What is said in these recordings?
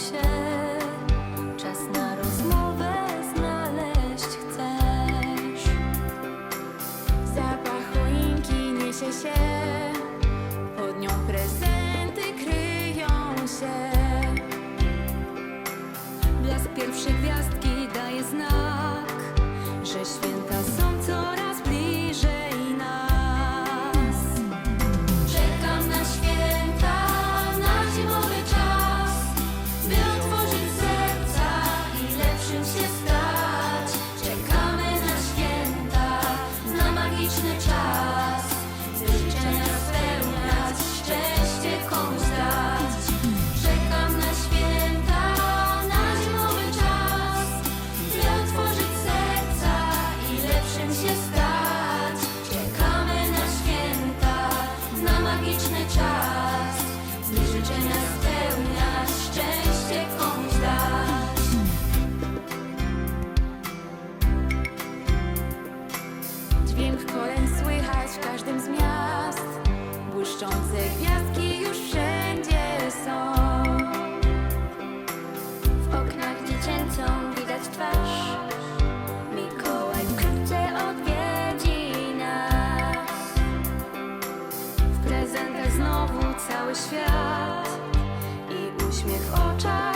się, czas na rozmowę znaleźć chcesz. Zapach choinki niesie się. błyszczące gwiazdki już wszędzie są. W oknach dziecięcą widać twarz. Mikołaj wkrótce odwiedzi nas. W prezentach znowu cały świat i uśmiech w oczach.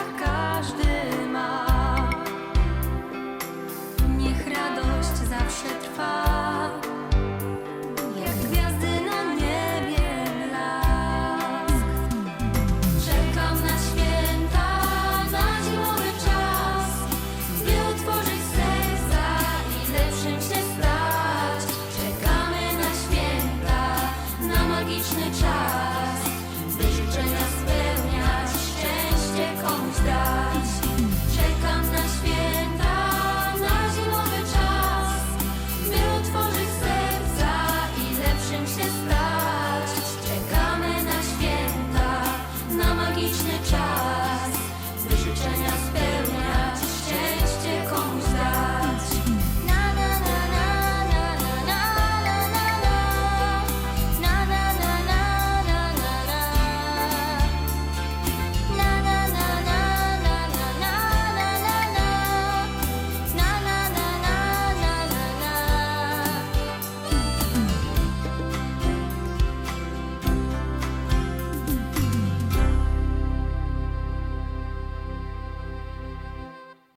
está.